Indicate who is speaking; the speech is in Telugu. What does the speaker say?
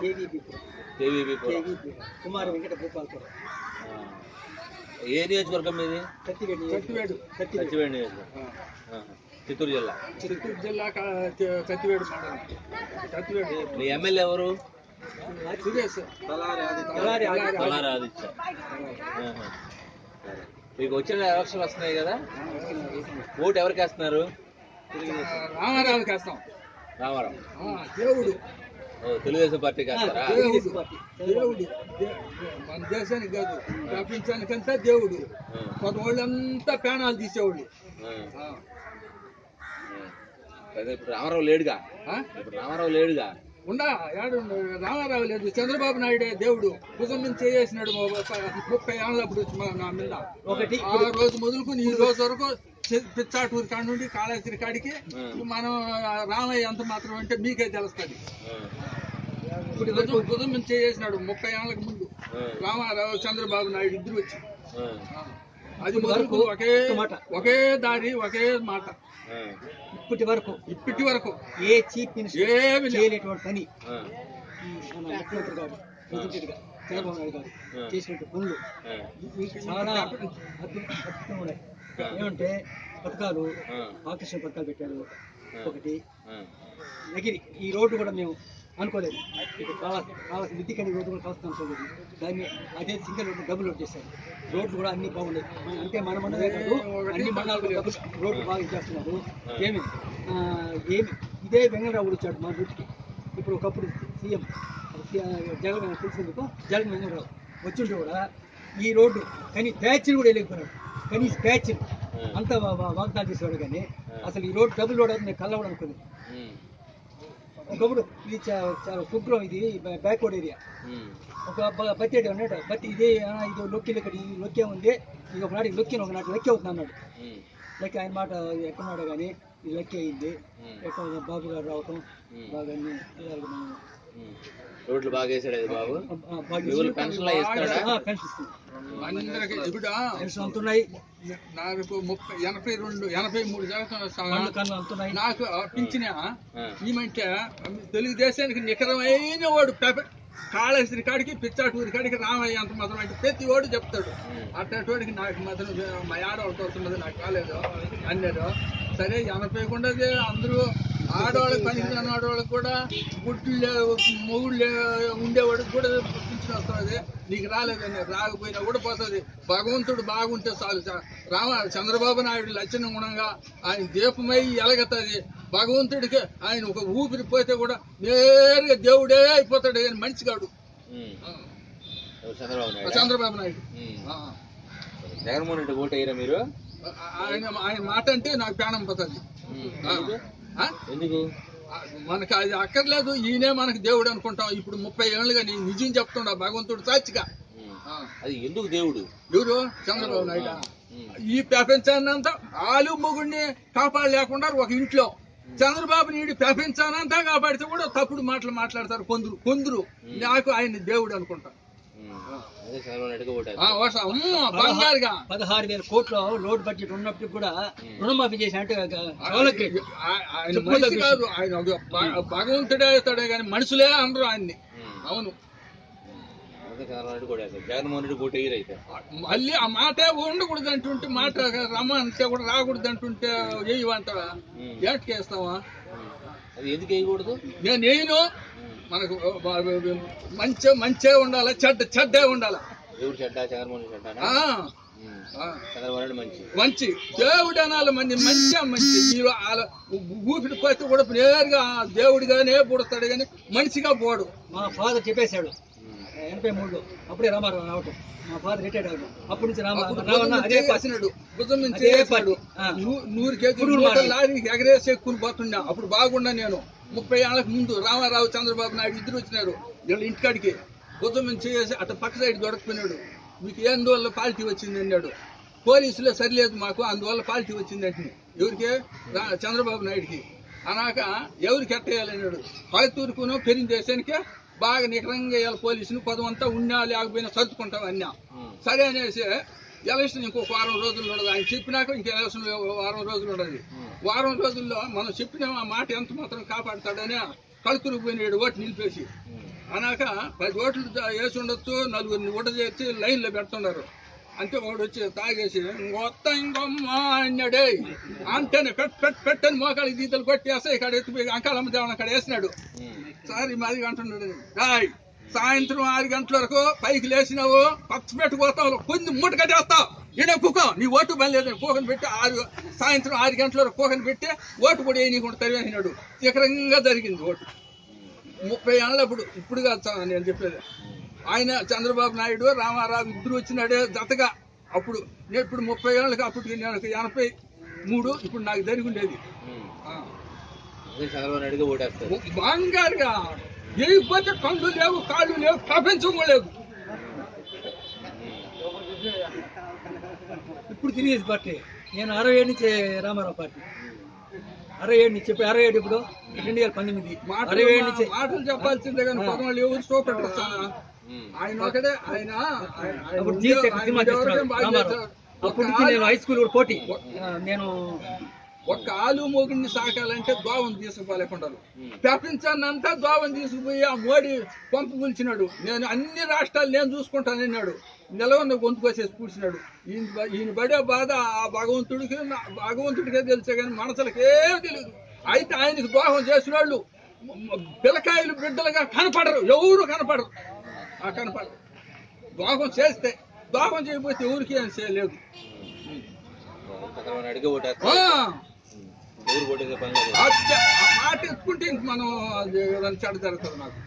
Speaker 1: కేవీపీపురం కుమార వెంకట భూపాలపురం
Speaker 2: ఆ. ఏ నియోజకవర్గం ఇది
Speaker 1: కత్తివేడి
Speaker 3: కత్తివేడు
Speaker 1: కత్తివేడి
Speaker 2: సచివేడి నియోజకవర్గం. ఆహా. చిత్తూరు జిల్లా?
Speaker 3: చిత్తూరు జిల్లా కత్తివేడు మండలం. కత్తివేడు
Speaker 2: మీ ఎమ్మెల్యే ఎవరు?
Speaker 3: సురేష్.
Speaker 1: తలారి ఆదిత్య.
Speaker 2: మీకు వచ్చిన ఎలక్షన్ వస్తున్నాయి కదా? ఓటు ఎవరికి వేస్తున్నారు?
Speaker 3: రామారావుకి వేస్తాం.
Speaker 2: రామారావు.
Speaker 3: దేవుడు.
Speaker 2: తెలుగుదేశం
Speaker 1: పార్టీ.
Speaker 3: దేవుడు. మన దేశానికి కాదు ప్రపంచానికంతా దేవుడు. కొంత వాళ్ళంతా ప్రాణాలు తీసేవాళ్ళు.
Speaker 2: ఇప్పుడు రామారావు లేడుగా? ఇప్పుడు రామారావు లేడుగా?
Speaker 3: ఉండా ఏడు రామారావు లేదు. చంద్రబాబు నాయుడే దేవుడు. భుజం మీద చేసినాడు ముప్పై ఏళ్ళప్పుడు నా మీద.
Speaker 1: ఒకటి.
Speaker 3: ఆ రోజు మొదలుకొని ఈ రోజు వరకు పిచ్చాటూరు కాడ నుండి కాళేశ్వరి కాడికి మనం రామయ్య ఎంత మాత్రం అంటే మీకే తెలుస్తుంది. ఇప్పుడు భుజం మీద చేసినాడు ముప్పై ఏళ్ళకి ముందు. రామారావు చంద్రబాబు నాయుడు ఇద్దరు వచ్చి. అది మొదలుకు ఒకే
Speaker 1: మాట.
Speaker 3: ఒకే దారి ఒకే మాట.
Speaker 1: ఇప్పటి వరకు
Speaker 3: ఇప్పటి వరకు
Speaker 1: ఏ చీఫ్ మినిస్టర్
Speaker 3: ఏమి.
Speaker 1: చేయలేటువంటి పని ముఖ్యమంత్రి గారు చంద్రబాబు నాయుడు గారు చేసినటువంటి పనులు చాలా అద్భుతం ఉన్నాయి. ఏమంటే పథకాలు ఆకర్షణ పథకాలు పెట్టాడు ఒకటి. నగిరి ఈ రోడ్డు కూడా మేము అనుకోలేదు. ఇప్పుడు కావాల్సి కావాల్సిన విద్యకని రోడ్డు కూడా కావాల్సిన అనుకోలేదు దాన్ని అదే సింగిల్ రోడ్డు డబుల్ రోడ్ చేశారు. రోడ్లు కూడా అన్ని బాగున్నాయి. అంటే మన మండలే కాదు అన్ని మండలాలు డబుల్ రోడ్డు బాగా ఇచ్చేస్తున్నారు. ఏమి? ఏమి? ఇదే వెంగళరావు వచ్చాడు మా రూట్కి ఇప్పుడు ఒకప్పుడు సీఎం. జగన్ తెలిసినందుకు జగన్ వెంగళరావు వచ్చింటే కూడా ఈ రోడ్డు కానీ ప్యాచ్లు కూడా వెళ్ళిపోయినాడు. కానీ ప్యాచ్లు అంతా వాగ్దానం చేసేవాడు కానీ అసలు ఈ రోడ్ డబుల్ రోడ్ కళ్ళ కూడా అనుకోలేదు
Speaker 2: ఉమ్,
Speaker 1: ఒకప్పుడు ఇది చాలా కుగ్రం ఇది బ్యాక్వర్డ్ ఏరియా ఒక బ- బత్తేడు అన్నాడు బట్టి ఇదే ఇది లొక్కి ఇక్కడ ఈ లొక్కే ఉంది. ఇది ఒకనాడు లొక్కిన ఒకనాడు లెక్కి అవుతుంది అన్నాడు. లెక్క ఆయన మాట ఎక్కడున్నాడు కానీ ఇది లెక్కి అయింది. ఎక్కడ బాబు గారు రావటం బాగా
Speaker 2: రోడ్లు బాగా వేసాడు అది బాబు.
Speaker 1: పెన్షన్
Speaker 3: నాకు ముప్పై ఎనభై రెండు ఎనభై మూడు
Speaker 1: అంతున్నాయి
Speaker 3: నాకు పింఛన ఈమంటే తెలుగుదేశానికి నికరమైన వాడు కాళేశ్వరి కాడికి పిచ్చాటూరి కాడికి రామయ్య అంత మాత్రం అంటే ప్రతి వాడు చెప్తాడు. అట్టేటోడికి నాకు మాత్రం మా ఆడవాళ్ళతో వస్తున్నది నాకు కాలేదు అన్నాడు సరే ఎనభైకుండా అందరూ ఆడవాళ్ళకి పనికి రాని ఆడవాళ్ళకి కూడా గుడ్లు మొగుళ్ళు ఉండేవాడికి కూడా పింఛన్ వస్తుంది. నీకు రాలేదని రాకపోయినా కూడా పోతుంది. భగవంతుడు బాగుంటే చాలు. రామ చంద్రబాబు నాయుడు లక్షణ గుణంగా ఆయన దీపమై ఎలగతుంది భగవంతుడికి ఆయన ఒక ఊపిరి పోతే కూడా నేరుగా దేవుడే అయిపోతాడు.
Speaker 2: ఉమ్.
Speaker 3: ఆ,
Speaker 2: ఎవరు చంద్రబాబు నాయుడు. జగన్మోహన్ రెడ్డి ఓటు వేయరా మీరు?
Speaker 3: ఆయన ఆయన మాట అంటే నాకు ప్రాణం పోతుంది?
Speaker 2: ఎందుకు?
Speaker 3: మనకి అది అక్కర్లేదు ఈయనే మనకి దేవుడు అనుకుంటాం. ఇప్పుడు ముప్పై ఏళ్ళుగా నేను నిజం చెప్తుండా భగవంతుడు సాక్షిగా.
Speaker 2: అది ఎందుకు దేవుడు?
Speaker 3: ఎవరు? చంద్రబాబు నాయుడు. ఈ ప్రపంచాన్ని అంతా ఆలు మొగుడిని కాపాడలేకుండా ఒక ఇంట్లో. చంద్రబాబు నాయుడు ప్రపంచానంతా కాపాడితే కూడా తప్పుడు మాటలు మాట్లాడతారు కొందరు. కొందరు. నాకు ఆయన దేవుడు అనుకుంటా
Speaker 1: పదహారు వేల కోట్ల లోడ్ బడ్జెట్ ఉన్నప్పుడు కూడా రుణమాఫీ చేసి అంటే
Speaker 3: భగవంతుడే కానీ మనుషులే అనరు ఆయన్ని. అవును. మళ్ళీ ఆ మాటే ఉండకూడదు అంటుంటే మాట రమ్మ అంటే కూడా రాకూడదు అంటుంటే వేయమంటావా ఏటికి వేస్తావా?
Speaker 2: ఉమ్. అది ఎందుకు వేయకూడదు?
Speaker 3: నేను వేయను. మనకు మంచి మంచే ఉండాలి చెడ్డ చెడ్డే ఉండాలి.
Speaker 2: మంచి.
Speaker 3: మంచి. దేవుడు అనాలి మంచి మంచి మంచి. మీరు ఊపిరి పోతే కూడా నేరుగా దేవుడిగానే పుడతాడు కానీ మనిషిగా పోడు.
Speaker 1: మా ఫాదర్ చెప్పేశాడు. ఎనభై మూడులో. అప్పుడే రామారావు రావటం. మా ఫాదర్ రిటైర్డ్ అవ్వడం అప్పటి నుంచి రామ
Speaker 3: అప్పుడు
Speaker 1: రామన్న
Speaker 3: భుజం
Speaker 1: అదే
Speaker 3: మీద
Speaker 1: పార్టీ.
Speaker 3: చేసినాడు భుజం మీద
Speaker 1: అదే
Speaker 3: చేసినాడు
Speaker 1: పార్టీ. ఆ.
Speaker 3: నూ- నూరు కేజీ. లారీ ఎగరేసి ఎక్కుని పోతున్నా అప్పుడు బాగున్నా నేను. ముప్పై ఏళ్ళకి ముందు రామారావు చంద్రబాబు నాయుడు ఇద్దరు వచ్చినారు. వీళ్ళ ఇంటికాడికి. మీద చేసి అటు పక్క సైడ్ దొరకపోయినాడు. మీకు ఏ అందువల్ల పాలిటీ వచ్చింది అన్నాడు. పోలీసులే సరిలేదు మాకు అందువల్ల పాలిటీ వచ్చింది అంటే ఎవరికి? రా- చంద్రబాబు నాయుడుకి. అనాక ఎవరికి ఎట్టేయాలన్నాడు పల్లెతూరుకును పెరిగిన దేశానికే బాగా నికరంగా వేయాలి పోలీసులు. పదవంతా ఉన్నా లేకపోయినా సర్దుకుంటాం అన్నా. సరే అనేసి ఎలక్షన్ ఇంకొక వారం రోజులు ఉండదు. ఆయన చెప్పినాక ఇంక ఎలక్షన్ వారం రోజులు ఉండదు. వారం రోజుల్లో మనం చెప్పిన ఆ మాట ఎంత మాత్రం కాపాడతాడని కడుతురు పోయినాడు ఓటు నిలిపేసి. అనాక పది ఓట్లు వేసి ఉండొచ్చు నలుగురిని ఊట చేర్చి లైన్లో పెడుతున్నారు. అంతే వాడు వచ్చి తాగేసి ఇంకొత్త ఇంకొమ్మ అన్నాడే. అంటేనే పెట్ పెట్ పెట్టని మోకాళ్ళకి గీతలు కొట్టి వేస్తే ఇక్కడ ఎత్తిపోయి అంకాలమ్మ దేవన అక్కడ వేసినాడు. సార్ ఈ మాది అంటున్నాడు. రాయ్ సాయంత్రం ఆరు గంటల వరకు పైకి లేచినావు పచ్చ పెట్టుకోతావు కొన్ని మూట కట్టేస్తావు ఈడ కుక్కో నీ ఓటు పని లేదు కూకని పెట్టి ఆరు సాయంత్రం ఆరు గంటల వరకు కూకని పెట్టి ఓటు కూడా వేయనీకుండా తరివేసినాడు శిఖరంగా జరిగింది ఓటు. ముప్పై ఏళ్ళప్పుడు ఇప్పుడు కాదు నేను చెప్పేది. ఆయన చంద్రబాబు నాయుడు రామారావు ఇద్దరు వచ్చినాడే జతగా. అప్పుడు నేను ఇప్పుడు ముప్పై ఏళ్ళకి అప్పుడు నేను ఎనభై మూడు ఇప్పుడు నాకు జరిగి ఉండేది. బంగారుగా. ఎగిపోతే కళ్ళు లేవు కాళ్ళు లేవు ప్రపంచం కూడా లేదు.
Speaker 1: ఇప్పుడు తిరిగేది పార్టీ. నేను అరవై ఏడు నుంచి రామారావు పార్టీ. అరవై ఏడు నుంచి చెప్పి అరవై ఏడు ఇప్పుడు? రెండు వేల పంతొమ్మిది. అరవై ఏడు నుంచి
Speaker 3: మాటలు చెప్పాల్సిందే కానీ పదవాళ్ళు ఎవరు చూపెట్టరు. ఆయన ఒకటే ఆయన
Speaker 1: అప్పుడు. అప్పుడు నేను హై స్కూల్ కూడా పోటీ. నేను
Speaker 3: ఒక్క ఆలు మోగిని సాకాలంటే దోవను తీసుకుపోలేకుంటారు ప్రపంచాన్ని అంతా దోవను తీసుకుపోయి ఆ మోడీ పంపు పిలిచినాడు నేను అన్ని రాష్ట్రాలు నేను చూసుకుంటానన్నాడు నిలవన్న గొంతుకొసేసి పూడ్చినాడు ఈయన ఈయన పడే బాధ ఆ భగవంతుడికి భగవంతుడికే తెలిసే కానీ మనసులకి తెలియదు అయితే ఆయనకి దోహం చేసిన వాళ్ళు పిల్లకాయలు బిడ్డలుగా కనపడరు. ఎవరు కనపడరు. ఆ కనపడరు. దోహం చేస్తే దోహం చేయకపోతే ఎవరికి ఏం చేయలేదు. అచ్చ, ఆ మాట ఎత్తుకుంటే ఇంక మనం అది ఏదైనా చెడ్డ జరుగుతుంది నాకు